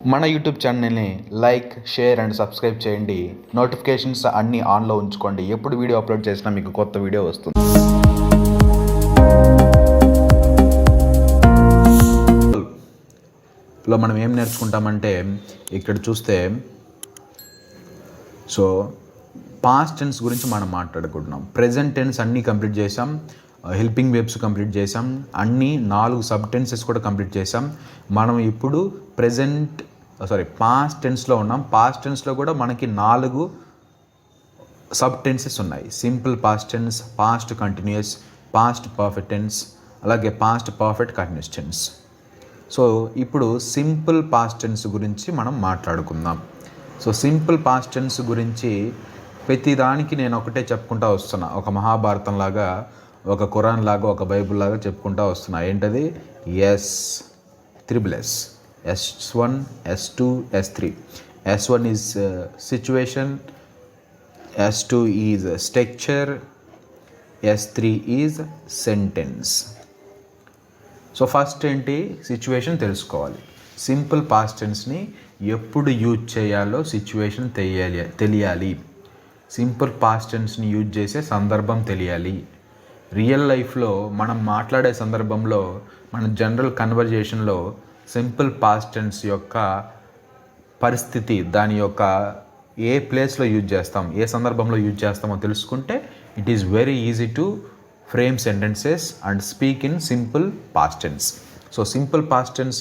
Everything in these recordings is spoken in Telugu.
మన యూట్యూబ్ ఛానల్ని లైక్ షేర్ అండ్ సబ్స్క్రైబ్ చేయండి. నోటిఫికేషన్స్ అన్నీ ఆన్లో ఉంచుకోండి. ఎప్పుడు వీడియో అప్లోడ్ చేసినా మీకు కొత్త వీడియో వస్తుంది. లో మనం ఏం నేర్చుకుంటామంటే ఇక్కడ చూస్తే సో పాస్ట్ టెన్స్ గురించి మనం మాట్లాడుకుంటున్నాం. ప్రజెంట్ టెన్స్ అన్నీ కంప్లీట్ చేసాం హెల్పింగ్ వెబ్స్ కంప్లీట్ చేసాం అన్నీ నాలుగు సబ్ టెన్సెస్ కూడా కంప్లీట్ చేసాం మనం ఇప్పుడు ప్రజెంట్ సారీ పాస్ట్ టెన్స్లో ఉన్నాం. పాస్ట్ టెన్స్లో కూడా మనకి నాలుగు సబ్ టెన్సెస్ ఉన్నాయి. Simple past tense past continuous past perfect tense అలాగే past perfect continuous tense so ఇప్పుడు సింపుల్ పాస్ట్ టెన్స్ గురించి మనం మాట్లాడుకుందాం. సో సింపుల్ పాస్ట్ టెన్స్ గురించి ప్రతిదానికి నేను ఒకటే చెప్పుకుంటా వస్తున్నా. ఒక మహాభారతం లాగా ఒక ఖురాన్ లాగా ఒక బైబుల్ లాగా చెప్పుకుంటా వస్తున్నా. ఏంటది? S triple S S one S two S three S one is situation S two is structure S three is sentence so first ఏంటి? సిచ్యువేషన్ తెలుసుకోవాలి. సింపుల్ పాస్ట్ టెన్స్ని ఎప్పుడు యూజ్ చేయాలో సిచ్యువేషన్ తెలియాలి తెలియాలి. సింపుల్ పాస్ట్ టెన్స్ని యూజ్ చేసే సందర్భం తెలియాలి. రియల్ లైఫ్లో మనం మాట్లాడే సందర్భంలో మన జనరల్ కన్వర్జేషన్లో సింపుల్ పాస్టెన్స్ యొక్క పరిస్థితి దాని యొక్క ఏ ప్లేస్లో యూజ్ చేస్తాం ఏ సందర్భంలో యూజ్ చేస్తామో తెలుసుకుంటే it is very easy to frame sentences and speak in simple past tense so simple past tense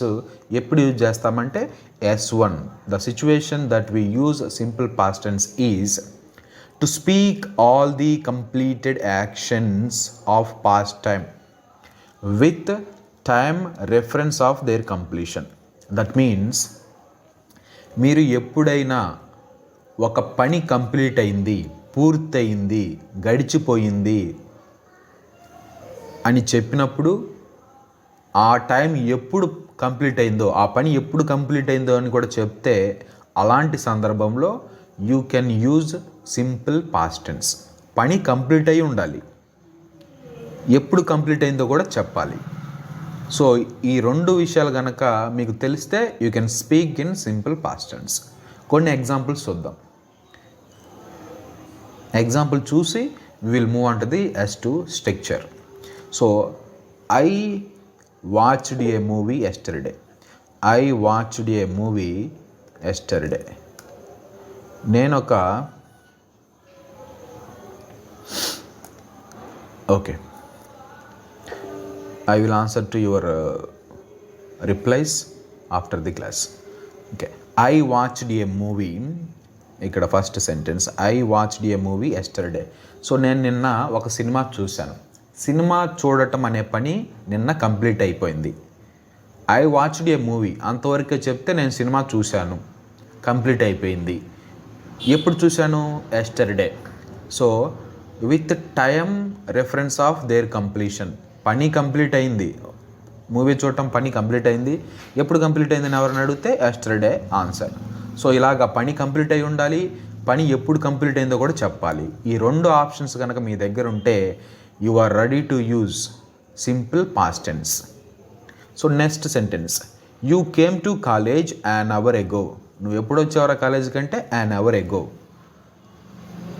ఎప్పుడు యూజ్ చేస్తామంటే S one the situation that we use simple past tense is to speak all the completed actions of past time with time reference of their completion that means మీరు ఎప్పుడైనా ఒక పని కంప్లీట్ అయింది పూర్తయింది గడిచిపోయింది అని చెప్పినప్పుడు ఆ టైం ఎప్పుడు కంప్లీట్ అయిందో ఆ పని ఎప్పుడు కంప్లీట్ అయిందో అని కూడా చెప్తే అలాంటి సందర్భంలో you can use simple past tense పని కంప్లీట్ అయి ఉండాలి. ఎప్పుడు కంప్లీట్ అయిందో కూడా చెప్పాలి. సో ఈ రెండు విషయాలు కనుక మీకు తెలిస్తే you can speak in simple past tense కొన్ని ఎగ్జాంపుల్స్ చూద్దాం. ఎగ్జాంపుల్ చూసి will move onto the S two structure so I watched a movie yesterday I watched a movie yesterday నేను ఒక okay I will answer to your replies after the class okay I watched a movie ఇక్కడ first sentence I watched a movie yesterday so నేను నిన్న ఒక సినిమా చూశాను. సినిమా చూడటం అనే పని నిన్న కంప్లీట్ అయిపోయింది. ఐ వాచ్డ్ ఏ మూవీ అంతవరకే చెప్తే నేను సినిమా చూశాను. కంప్లీట్ అయిపోయింది. ఎప్పుడు చూశాను? Yesterday so with time reference of their completion పని కంప్లీట్ అయింది. మూవీ చూడటం పని కంప్లీట్ అయింది. ఎప్పుడు కంప్లీట్ అయిందని ఎవరిని అడిగితే ఎస్టర్డే ఆన్సర్ సో ఇలాగ పని కంప్లీట్ అయి ఉండాలి. పని ఎప్పుడు కంప్లీట్ అయిందో కూడా చెప్పాలి. ఈ రెండు ఆప్షన్స్ కనుక మీ దగ్గర ఉంటే you are ready to use simple past tense so next sentence you came to college an hour ago నువ్వు ఎప్పుడు వచ్చావరా కాలేజ్ కంటే యాన్ అవర్ ఎగో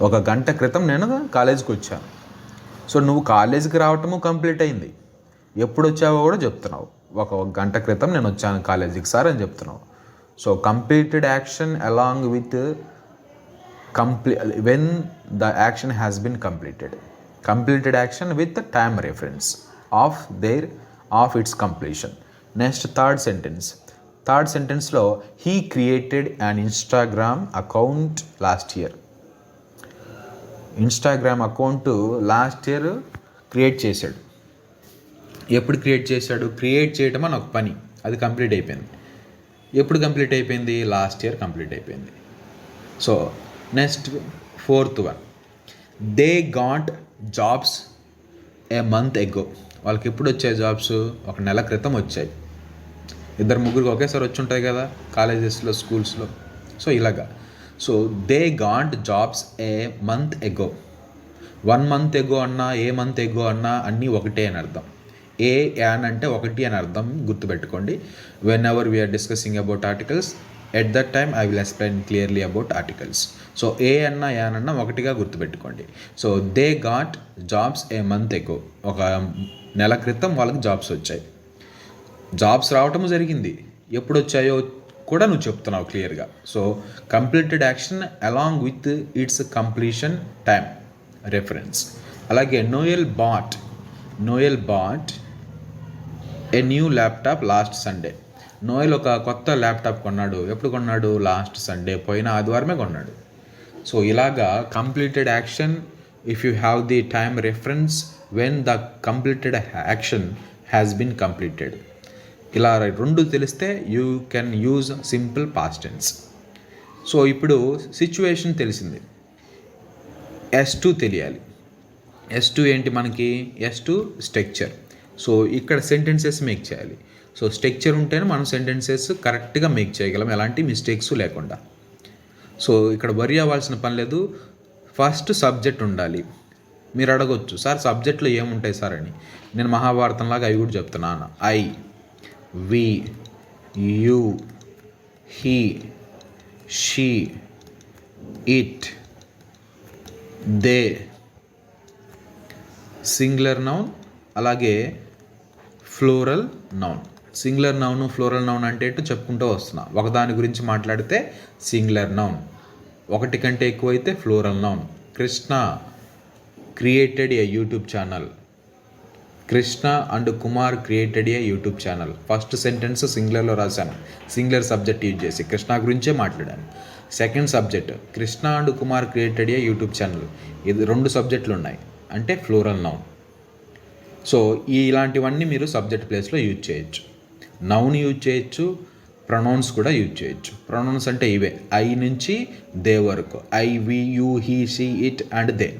ఒక గంట క్రితం నేను కాలేజీకి వచ్చాను సో నువ్వు కాలేజీకి రావటము కంప్లీట్ అయింది. ఎప్పుడు వచ్చావో కూడా చెప్తున్నావు. ఒక గంట క్రితం నేను వచ్చాను కాలేజీకి సార్ అని చెప్తున్నావు. So completed action along with కంప్లీ when the action has been completed completed action with time reference of their of its completion next third sentence third సెంటెన్స్లో he created and Instagram account last year Instagram account last year create చేశాడు. ఎప్పుడు క్రియేట్ చేశాడు? క్రియేట్ చేయటం అని ఒక పని. అది కంప్లీట్ అయిపోయింది. ఎప్పుడు కంప్లీట్ అయిపోయింది? లాస్ట్ ఇయర్ కంప్లీట్ అయిపోయింది. So next fourth one. They got jobs a month ago వాళ్ళకి ఎప్పుడు వచ్చాయి జాబ్స్ ఒక నెల క్రితం వచ్చాయి. ఇద్దరు ముగ్గురికి ఒకేసారి వచ్చి ఉంటాయి కదా కాలేజెస్లో స్కూల్స్లో సో ఇలాగా. So they got jobs a month ago one month ago అన్నా ఏ మంత్ ఎగో అన్నా అన్నీ ఒకటే అని అర్థం. ఏ యాన్ అంటే ఒకటి అని అర్థం గుర్తుపెట్టుకోండి. Whenever we are discussing about articles at that time I will explain clearly about articles so a అన్న యాన్ అన్న ఒకటిగా గుర్తుపెట్టుకోండి. So they got jobs a month ago ఒక నెల క్రితం వాళ్ళకి జాబ్స్ వచ్చాయి. జాబ్స్ రావటం జరిగింది. ఎప్పుడు వచ్చాయో కూడా నువ్వు చెప్తున్నావు క్లియర్గా. So completed action along with its completion time reference. అలాగే Noel bought Noel bought a new laptop last Sunday. Noel ఒక కొత్త ల్యాప్టాప్ కొన్నాడు. ఎప్పుడు కొన్నాడు? లాస్ట్ సండే పోయిన ఆదివారమే కొన్నాడు. సో ఇలాగా completed action if you have the time reference when the completed action has been completed ఇలా రెండు తెలిస్తే you can use simple past tense so ఇప్పుడు సిచ్యువేషన్ తెలిసింది. ఎస్ టూ తెలియాలి. ఎస్ టూ ఏంటి మనకి? ఎస్ టూ స్ట్రక్చర్ సో ఇక్కడ సెంటెన్సెస్ మేక్ చేయాలి. సో స్ట్రక్చర్ ఉంటేనే మనం సెంటెన్సెస్ కరెక్ట్గా మేక్ చేయగలం. ఎలాంటి మిస్టేక్స్ లేకుండా. సో ఇక్కడ వరి అవ్వాల్సిన పని లేదు. ఫస్ట్ సబ్జెక్ట్ ఉండాలి. మీరు అడగొచ్చు. సార్ సబ్జెక్ట్లో ఏముంటాయి సార్ అని. నేను మహాభారతంలాగా అవి కూడా చెప్తున్నాను I we you he she it they. Singular noun అలాగే plural noun. Singular noun plural noun అంటే ఏంటో చెప్పుకుంటూ వస్తున్నా. ఒకదాని గురించి మాట్లాడితే సింగులర్ నౌన్. ఒకటి కంటే ఎక్కువైతే plural noun. Krishna created a YouTube channel. Krishna and Kumar created a YouTube channel first sentence సింగులర్లో రాశాను. సింగులర్ సబ్జెక్ట్ యూజ్ చేసి కృష్ణ గురించే మాట్లాడాను. Second subject Krishna and Kumar created a YouTube channel ఇది రెండు సబ్జెక్టులు ఉన్నాయి. అంటే ఫ్లోరల్ నౌన్ సో ఈ ఇలాంటివన్నీ మీరు సబ్జెక్ట్ ప్లేస్లో యూజ్ చేయొచ్చు. నౌన్ యూజ్ చేయొచ్చు. ప్రొనౌన్స్ కూడా యూజ్ చేయొచ్చు. ప్రొనౌన్స్ అంటే ఇవే. ఐ నుంచి దే వరకు. I we you he she it and they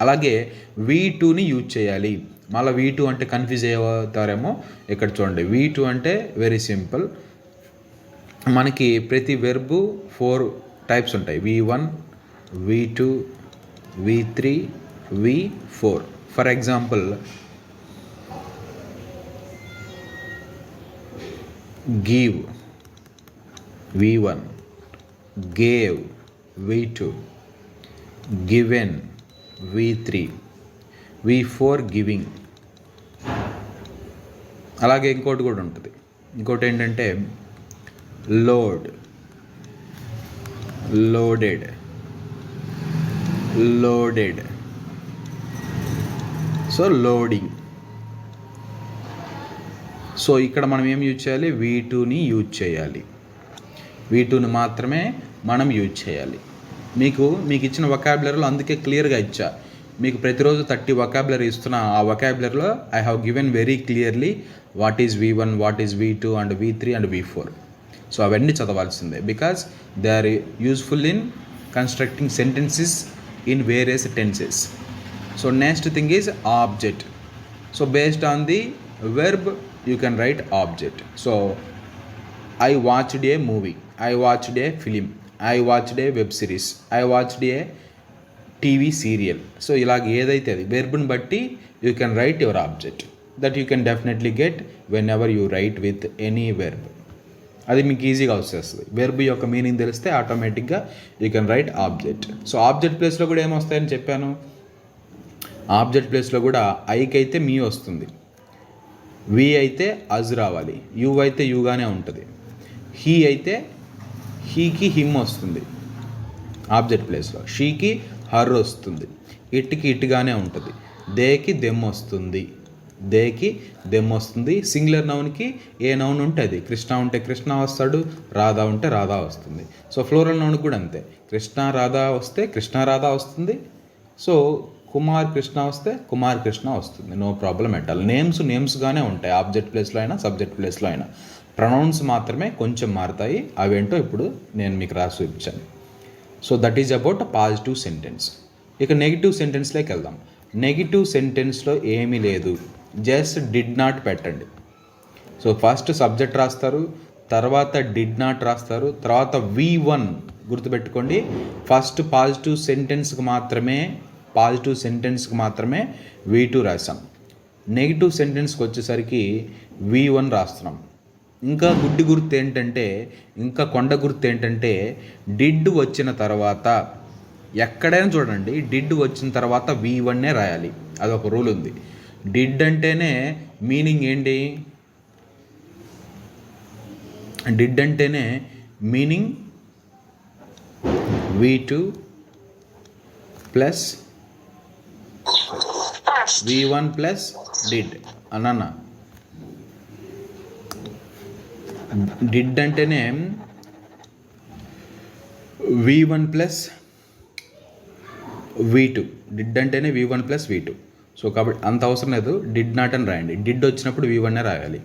అలాగే వీ టూని యూజ్ చేయాలి. మళ్ళీ వీ టూ అంటే కన్ఫ్యూజ్ అవుతారేమో ఇక్కడ చూడండి. వీ టూ అంటే వెరీ సింపుల్ మనకి ప్రతి వెర్బు ఫోర్ టైప్స్ ఉంటాయి. V one V two V three V four for example give V one gave V two given V three V four giving అలాగే ఇంకోటి కూడా ఉంటుంది. ఇంకోటి ఏంటంటే load loaded loaded so loading so ఇక్కడ మనం ఏం యూజ్ చేయాలి? వీ టూని యూజ్ చేయాలి. వీ టూని మాత్రమే మనం యూజ్ చేయాలి. మీకు మీకు ఇచ్చిన వొకాబులరీలో అందుకే క్లియర్గా ఇచ్చా. మీకు ప్రతిరోజు థర్టీ వొకాబులరీ ఇస్తున్న ఆ వొకాబులరీలో I have given very clearly what is V one what is V two and V three and V four so అవన్నీ చదవాల్సిందే because they are useful in constructing sentences in various tenses so next thing is object so based on the verb you can write object so I watched a movie I watched a film I watched a web series I watched a TV serial. So ఇలాగ ఏదైతే అది వెర్బ్ని బట్టి you can write your object that you can definitely get whenever you write with any verb అది మీకు ఈజీగా వచ్చేస్తుంది. వెర్బ్ యొక్క మీనింగ్ తెలిస్తే ఆటోమేటిక్గా you can write object so object ప్లేస్లో కూడా ఏమొస్తాయని చెప్పాను? ఆబ్జెక్ట్ ప్లేస్లో కూడా ఐకి అయితే మీ వస్తుంది. వి అయితే అజ్ రావాలి. యు అయితే యుగానే ఉంటుంది. హీ అయితే హీకి హిమ్ వస్తుంది. ఆబ్జెక్ట్ ప్లేస్లో షీకి హర్ర వస్తుంది. ఇటుకి ఇటుగానే ఉంటుంది. దేకి దెమ్ వస్తుంది. దేకి దెమ్ వస్తుంది. సింగులర్ నౌన్కి ఏ నౌన్ ఉంటే అది. కృష్ణ ఉంటే కృష్ణ వస్తాడు రాధా ఉంటే రాధా వస్తుంది. సో ఫ్లోరల్ నౌన్ కూడా అంతే. కృష్ణ రాధా వస్తే కృష్ణ రాధా వస్తుంది. సో కుమార్ కృష్ణ వస్తే కుమార్ కృష్ణ వస్తుంది. నో ప్రాబ్లం ఎట్టాలి నేమ్స్ నేమ్స్గానే ఉంటాయి. ఆబ్జెక్ట్ ప్లేస్లో అయినా సబ్జెక్ట్ ప్లేస్లో అయినా. ప్రొనౌన్స్ మాత్రమే కొంచెం మారుతాయి. అవేంటో ఇప్పుడు నేను మీకు రాసి చూపించాను. So that is about positive sentence ఇక నెగిటివ్ సెంటెన్స్లోకి వెళ్దాం. నెగిటివ్ సెంటెన్స్లో ఏమీ లేదు. జస్ట్ డిడ్ నాట్ పెట్టండి. సో ఫస్ట్ సబ్జెక్ట్ రాస్తారు తర్వాత డిడ్ నాట్ రాస్తారు తర్వాత వి వన్ గుర్తుపెట్టుకోండి. ఫస్ట్ పాజిటివ్ సెంటెన్స్కి మాత్రమే పాజిటివ్ సెంటెన్స్కి మాత్రమే వి టూ రాసాం. నెగిటివ్ సెంటెన్స్కి వచ్చేసరికి వి వన్ రాస్తున్నాం. ఇంకా గుడ్డి గుర్తు ఏంటంటే ఇంకా కొండ గుర్తు ఏంటంటే డిడ్ వచ్చిన తర్వాత ఎక్కడైనా చూడండి డిడ్ వచ్చిన తర్వాత వి వన్నే రాయాలి. అదొక రూల్ ఉంది. డిడ్ అంటేనే మీనింగ్ ఏంటి? డిడ్ అంటేనే meaning V two plus V one plus did. అన్న. డిడ్ అంటేనే V one plus V two. Did అంటేనే V one plus V two. So కాబట్టి అంత అవసరం లేదు. డిడ్ నాట్ అని రాయండి. డిడ్ వచ్చినప్పుడు వి వన్నే రాయాలి.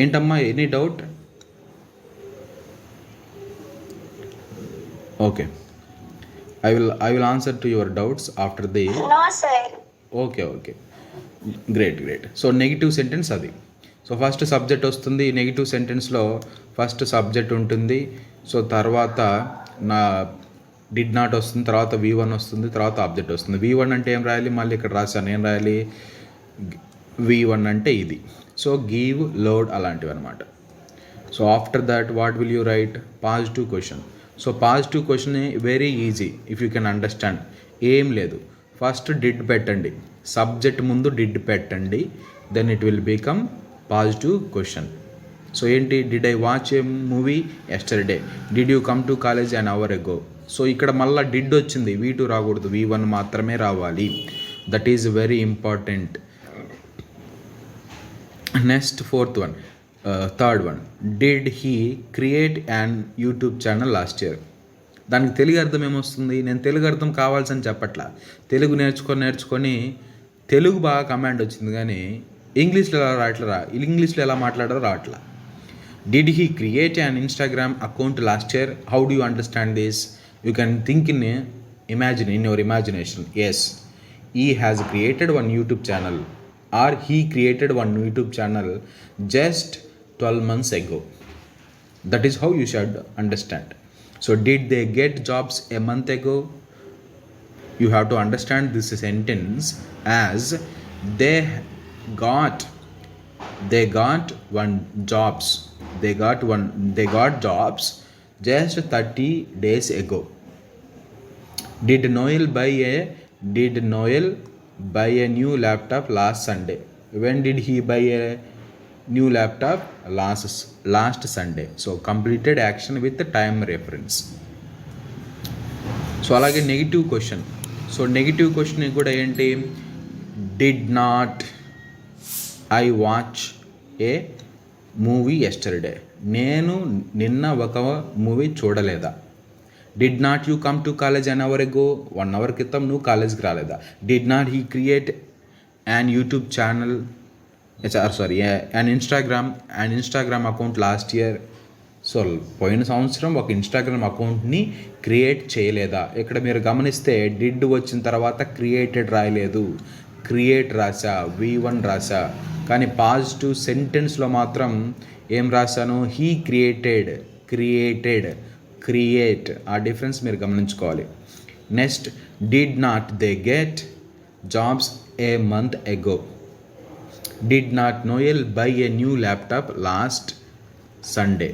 ఏంటమ్మా any doubt? Okay. I will I will answer to your doubts after the. Okay okay. Great great. So negative sentence అది. సో ఫస్ట్ సబ్జెక్ట్ వస్తుంది నెగిటివ్ సెంటెన్స్లో ఫస్ట్ సబ్జెక్ట్ ఉంటుంది. సో తర్వాత నా డిడ్ నాట్ వస్తుంది తర్వాత వి వన్ వస్తుంది తర్వాత ఆబ్జెక్ట్ వస్తుంది. వి వన్ అంటే ఏం రాయాలి? మళ్ళీ ఇక్కడ రాశాను ఏం రాయాలి? వి వన్ అంటే ఇది. సో గివ్ లోడ్ అలాంటివి అనమాట so after that what will you write positive question so positive question very easy if you can understand ఏం లేదు. ఫస్ట్ డిడ్ పెట్టండి. సబ్జెక్ట్ ముందు డిడ్ పెట్టండి. Then it will become positive question so ఏంటి? Did I watch a movie yesterday did you come to college an hour ago so ఇక్కడ మళ్ళీ డిడ్ వచ్చింది. వీ టూ రాకూడదు. వీ వన్ మాత్రమే రావాలి. That is very important next fourth one third one did he create and YouTube channel last year దానికి తెలుగు అర్థం ఏమొస్తుంది? నేను తెలుగు అర్థం కావాల్సని చెప్పట్లా. తెలుగు నేర్చుకొని నేర్చుకొని తెలుగు బాగా కమాండ్ వచ్చింది. కానీ ఇంగ్లీష్లో ఎలా రావట్లరా ఇంగ్లీష్లో ఎలా మాట్లాడారో రావట్లా did he create an Instagram account last year how do you understand this you can think in imagine in your imagination as he has created one YouTube channel or he created one YouTube channel just twelve months ago that is how you should understand. So did they get jobs a month ago? You have to understand this sentence as they got they got one jobs they got one they got jobs just thirty days ago did Noel buy a did Noel buy a new laptop last Sunday when did he buy a new laptop last last Sunday so completed action with time reference so అలాగే negative question so negative question కూడా ఏంటి? Did not I watch a movie yesterday నేను నిన్న ఒక మూవీ చూడలేదా? Did not you come to college an hour ago one hour క్రితం నువ్వు కాలేజ్కి రాలేదా? Did not he create and YouTube channel sorry and Instagram and Instagram account last year so పోయిన సంవత్సరం ఒక ఇన్స్టాగ్రామ్ అకౌంట్ని క్రియేట్ చేయలేదా? ఇక్కడ మీరు గమనిస్తే డిడ్ వచ్చిన తర్వాత క్రియేటెడ్ రాయలేదు. క్రియేట్ రాసా వి వన్ రాసా కానీ పాజిటివ్ సెంటెన్స్లో మాత్రం ఏం రాశాను హీ క్రియేటెడ్ క్రియేటెడ్ క్రియేట్ ఆ డిఫరెన్స్ మీరు గమనించుకోవాలి next did not they get jobs a month ago did not Noel buy a new laptop last Sunday?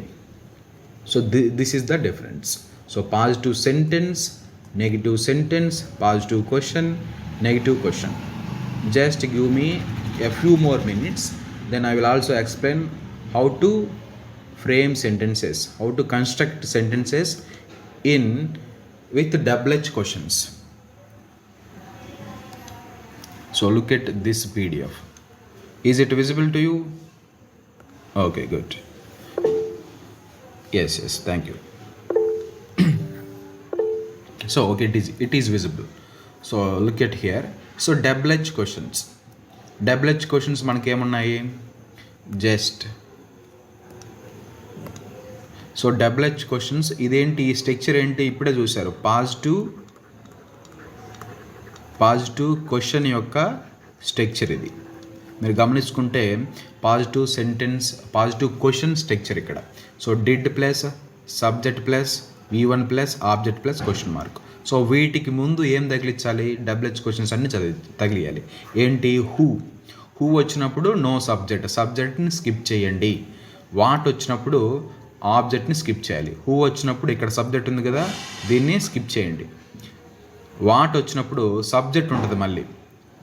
So thi- this is the difference. So positive sentence, negative sentence, positive question, negative question. Just give me a few more minutes, then I will also explain how to frame sentences, how to construct sentences in with double H questions. So look at this PDF. Is it visible to you? Okay, good. Yes, yes, thank you. so okay, it is it is visible. So look at here. So double H questions. Double H questions మనకేమున్నాయి? Just so double H questions ఇదేంటి ఈ స్ట్రక్చర్ ఏంటి ఇప్పుడే చూశారు. పాజిటివ్ పాజిటివ్ క్వశ్చన్ యొక్క స్ట్రక్చర్ ఇది. మీరు గమనించుకుంటే positive sentence positive question structure ఇక్కడ. So did plus subject plus V one plus object plus question mark so వీటికి ముందు ఏం తగిలించాలి డబ్ల్యూహెచ్ క్వశ్చన్స్ అన్ని చదివి తగిలియాలి. ఏంటి? హూ హూ వచ్చినప్పుడు నో సబ్జెక్ట్ సబ్జెక్ట్ని స్కిప్ చేయండి. వాట్ వచ్చినప్పుడు ఆబ్జెక్ట్ని స్కిప్ చేయాలి. హూ వచ్చినప్పుడు ఇక్కడ సబ్జెక్ట్ ఉంది కదా దీన్ని స్కిప్ చేయండి. వాట్ వచ్చినప్పుడు సబ్జెక్ట్ ఉంటుంది మళ్ళీ.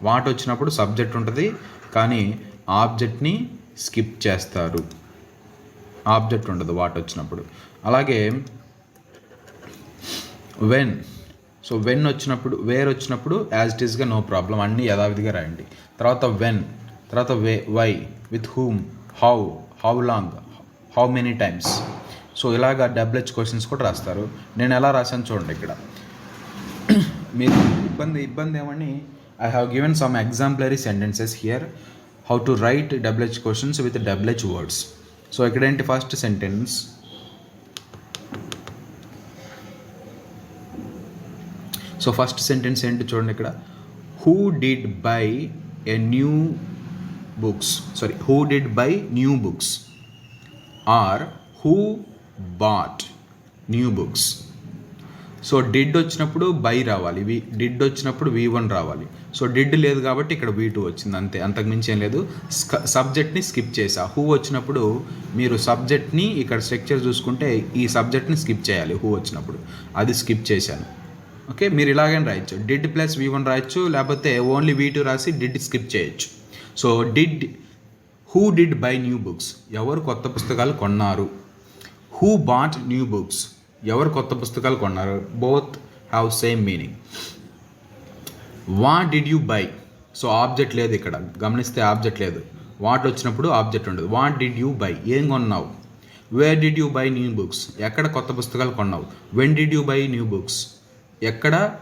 వాట్ వచ్చినప్పుడు సబ్జెక్ట్ ఉంటుంది కానీ ఆబ్జెక్ట్ని స్కిప్ చేస్తారు. ఆబ్జెక్ట్ ఉండదు వాట్ వచ్చినప్పుడు. అలాగే వెన్ సో వెన్ వచ్చినప్పుడు వేర్ వచ్చినప్పుడు యాజ్ ఇట్ ఈస్గా నో ప్రాబ్లం అన్నీ యథావిధిగా రాయండి. తర్వాత వెన్ తర్వాత way why with whom how how long how many times so ఇలాగా డబ్ల్యూహెచ్ క్వశ్చన్స్ కూడా రాస్తారు. నేను ఎలా రాశాను చూడండి ఇక్కడ. మీరు ఇబ్బంది ఇబ్బంది ఏమని? I have given some exemplary sentences here how to write WH questions with WH words so ఇక్కడేంటి first sentence so first sentence ఏంటి చూడండి ఇక్కడ. Who did buy a new books sorry who did buy new books or who bought new books so did వచ్చినప్పుడు బై రావాలి. వి డిడ్ వచ్చినప్పుడు వి వన్ రావాలి. సో డిడ్ లేదు కాబట్టి ఇక్కడ వి టూ వచ్చింది అంతే. అంతకుమించి ఏం లేదు. సబ్జెక్ట్ని స్కిప్ చేసా హూ వచ్చినప్పుడు మీరు సబ్జెక్ట్ని ఇక్కడ స్ట్రక్చర్ చూసుకుంటే ఈ సబ్జెక్ట్ని స్కిప్ చేయాలి. హూ వచ్చినప్పుడు. అది స్కిప్ చేశాను. ఓకే మీరు ఇలాగైనా రాయొచ్చు. డిడ్ ప్లస్ వి వన్ రాయొచ్చు లేకపోతే ఓన్లీ వి టూ రాసి డిడ్ స్కిప్ చేయొచ్చు. So did who did buy new books ఎవరు కొత్త పుస్తకాలు కొన్నారు? హూ బాట్ న్యూ బుక్స్ ఎవరు కొత్త పుస్తకాలు కొన్నారు? Both have same meaning what did you buy so object లేదు ఇక్కడ. గమనిస్తే ఆబ్జెక్ట్ లేదు. వాట్ వచ్చినప్పుడు ఆబ్జెక్ట్ ఉండదు. వాట్ డిడ్ యూ బై ఏం కొన్నావు? Where did you buy new books ఎక్కడ కొత్త పుస్తకాలు కొన్నావు? When did you buy new books ఎక్కడ?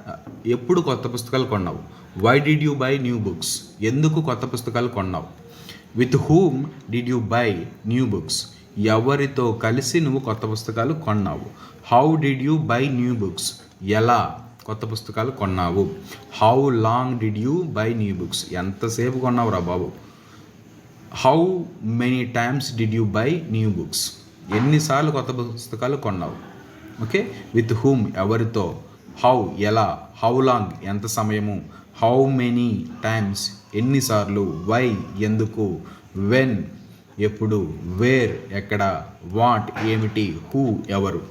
ఎప్పుడు కొత్త పుస్తకాలు కొన్నావు? Why did you buy new books ఎందుకు కొత్త పుస్తకాలు కొన్నావు? With whom did you buy new books ఎవరితో కలిసి నువ్వు కొత్త పుస్తకాలు కొన్నావు? How did you buy new books ఎలా కొత్త పుస్తకాలు కొన్నావు? How long did you buy new books ఎంతసేపు కొన్నావు రా బాబు? How many times did you buy new books ఎన్నిసార్లు కొత్త పుస్తకాలు కొన్నావు? ఓకే విత్ హూమ్ ఎవరితో? హౌ ఎలా హౌ లాంగ్ ఎంత సమయము హౌ మెనీ టైమ్స్ ఎన్నిసార్లు వై ఎందుకు వెన్ ఎప్పుడు వేర్ ఎక్కడ వాట్ ఏమిటి హూ ఎవరు.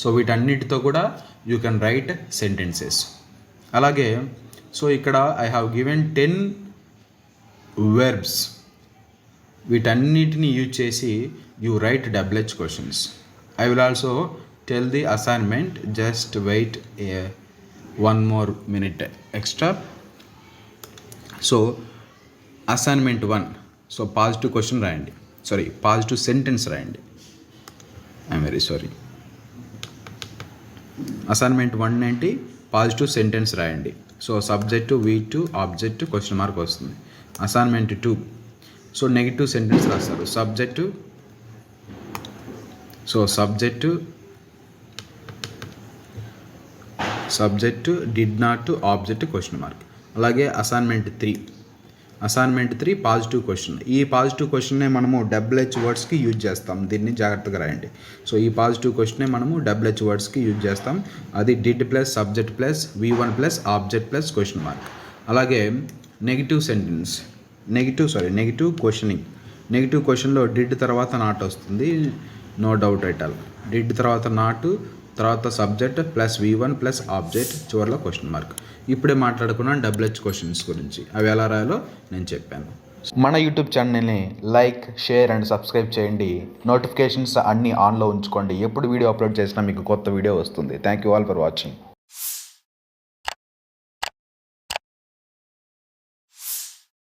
సో వీటన్నిటితో కూడా యూ కెన్ రైట్ సెంటెన్సెస్. అలాగే సో ఇక్కడ I have given ten verbs వీటన్నిటిని యూజ్ చేసి you write WH questions. I will also tell the assignment just wait a one more minute extra so assignment one so positive question రాయండి. సారీ పాజిటివ్ సెంటెన్స్ రాయండి. I'm very sorry assignment one ఏంటి? పాజిటివ్ సెంటెన్స్ రాయండి. So subject V two object question mark వస్తుంది. Assignment two so negative sentence రాస్తారు. Subject so subject subject did not object question mark అలాగే assignment three assignment three positive question ఈ పాజిటివ్ క్వశ్చన్నే మనము డబ్ల్యూహెచ్ వర్డ్స్కి యూజ్ చేస్తాం. దీన్ని జాగ్రత్తగా రాయండి. సో ఈ పాజిటివ్ క్వశ్చనే మనము డబ్ల్యూహెచ్ వర్డ్స్కి యూజ్ చేస్తాం. అది did plus subject plus V one plus object plus question mark అలాగే negative sentence negative sorry negative questioning negative క్వశ్చన్లో డిడ్ తర్వాత నాట్ వస్తుంది. No doubt at all did తర్వాత నాటు తర్వాత subject plus V one plus object చివరిలో క్వశ్చన్ మార్క్ ఇప్పుడే మాట్లాడుకున్నాను డబ్ల్యూహెచ్ క్వశ్చన్స్ గురించి. అవి ఎలా రాయాలో నేను చెప్పాను. మన యూట్యూబ్ ఛానల్ని లైక్ షేర్ అండ్ సబ్స్క్రైబ్ చేయండి. నోటిఫికేషన్స్ అన్నీ ఆన్లో ఉంచుకోండి. ఎప్పుడు వీడియో అప్లోడ్ చేసినా మీకు కొత్త వీడియో వస్తుంది. Thank you all for watching